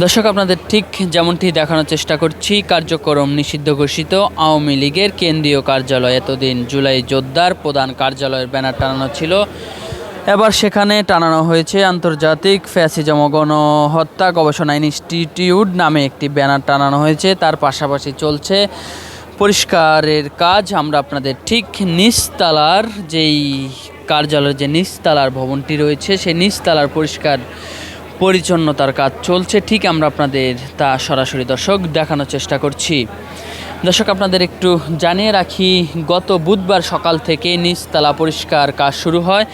দর্শক, আপনাদের ঠিক যেমনটি দেখানোর চেষ্টা করছি, কার্যক্রম নিষিদ্ধ ঘোষিত। আওয়ামী লীগের কেন্দ্রীয় কার্যালয় এতদিন জুলাই যোদ্ধার প্রধান কার্যালয়ের ব্যানার টানানো ছিল। এবার সেখানে টানানো হয়েছে আন্তর্জাতিক ফ্যাসিজম গণহত্যা গবেষণা ইনস্টিটিউট নামে একটি ব্যানার টানানো হয়েছে। তার পাশাপাশি চলছে পরিষ্কারের কাজ। আমরা আপনাদের ঠিক নিচতলার যেই কার্যালয়ের যে নিচতলার ভবনটি রয়েছে, সেই নিচতলার পরিষ্কার পরিচ্ছন্নতার কাজ চলছে ঠিক আমরা আপনাদের তা সরাসরি দর্শক দেখানোর চেষ্টা করছি। দর্শক আপনাদের একটু জানিয়ে রাখি গত বুধবার সকাল থেকে নিচতলা পরিষ্কার কাজ শুরু হয়।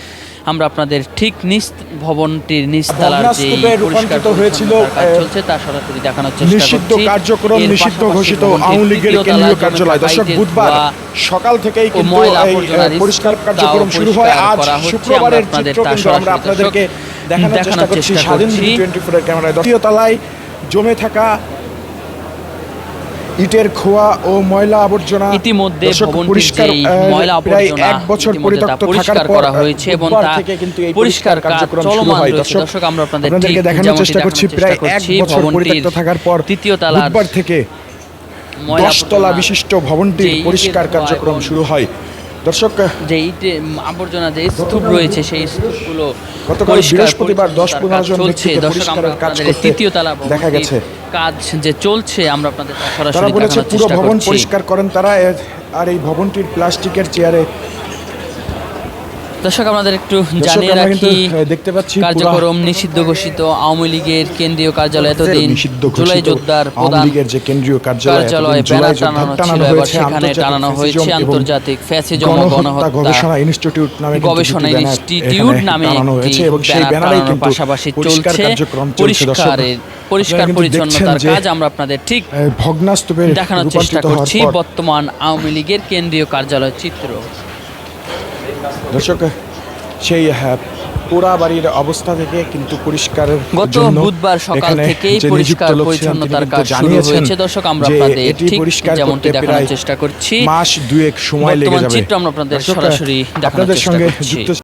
আমরা আপনাদের ঠিক নিচ ভবনটির নিচতলার যে পরিষ্কার হয়েছিল, কাজ চলছে তা সরাসরি দেখানোর চেষ্টা নিষিদ্ধ কার্যক্রম নিষিদ্ধ ঘোষিত আওয়ামী লীগের কেন্দ্রীয় কার্যালয়। দর্শক বুধবার সকাল থেকেই কিন্তু এই পরিষ্কার কার্যক্রম শুরু হয়। আজ শুক্রবারের আপনাদের চিত্র কিন্তু আমরা আপনাদেরকে দেখানোর চেষ্টা করছি। স্বাধীন টোয়েন্টি ফোরের ক্যামেরায়। দ্বিতীয় তলায় জমে থাকা ইটের খোয়া ও ময়লা আবর্জনা। ইতিমধ্যে পরিষ্কার, ময়লা আবর্জনা এক বছর পরিত্যক্ত থাকার পর করা হয়েছে এবং তা কিন্তু এই পরিষ্কার কার্যক্রম শুরু হয়। দর্শক দর্শক আমরা আপনাদের দেখানোর চেষ্টা করছি। প্রায় এক বছর পরিত্যক্ত থাকার পর তৃতীয় থেকে দশতলা বিশিষ্ট ভবনটির পরিষ্কার কার্যক্রম শুরু হয়। দর্শক যে ইটে আবর্জনা যে স্তূপ রয়েছে সেই স্তূপগুলো গতকাল বৃহস্পতিবার দশ পনেরো জন চলছে দর্শক আমরা কাজ আপনাদের তৃতীয় তালা দেখা গেছে। কাজ যে চলছে আমরা আপনাদের সরাসরি পুরো ভবন পরিষ্কার করেন তারা আর এই ভবনটির প্লাস্টিকের চেয়ারে দর্শক আমাদের একটু জানিয়ে রাখি দেখতে পাচ্ছি কার্যক্রম নিষিদ্ধ ঘোষিত আওয়ামী লীগের কেন্দ্রীয় কার্যালয় এতদিন জুলাই যোদ্ধার প্রধান যে কেন্দ্রীয় কার্যালয় ব্যানার টানানো ছিল এবার সেখানে টানানো হয়েছে আন্তর্জাতিক ফ্যাসিজম গণহত্যা গবেষণা ইনস্টিটিউট নামে গবেষণা ইনস্টিটিউট নামে একটি এবং সেই ব্যানারেই কিন্তু পাশাপাশি পরিষ্কার চলছে পরিষ্কারের পরিষ্কার পরিচ্ছন্নতার কাজ আমরা আপনাদের ঠিক ভগ্নাস্তূপে দেখানোর চেষ্টা করছি বর্তমান আওয়ামী লীগের কেন্দ্রীয় কার্যালয় চিত্র। দর্শক সেই হ্যাঁ, পোড়া বাড়ির অবস্থা থেকে কিন্তু পরিষ্কার গত বুধবার সকাল থেকে থেকেই পরিষ্কার পরিচ্ছন্নতার কাজ শুরু হয়েছে। দর্শক আমরা আপনাদের ঠিক পরিষ্কার যেমনটি দেখানোর চেষ্টা করছি। মাস দুয়েক সময় লেগে যাবে। চিত্র আমরা আপনাদের সরাসরি দেখানোর চেষ্টা করছি।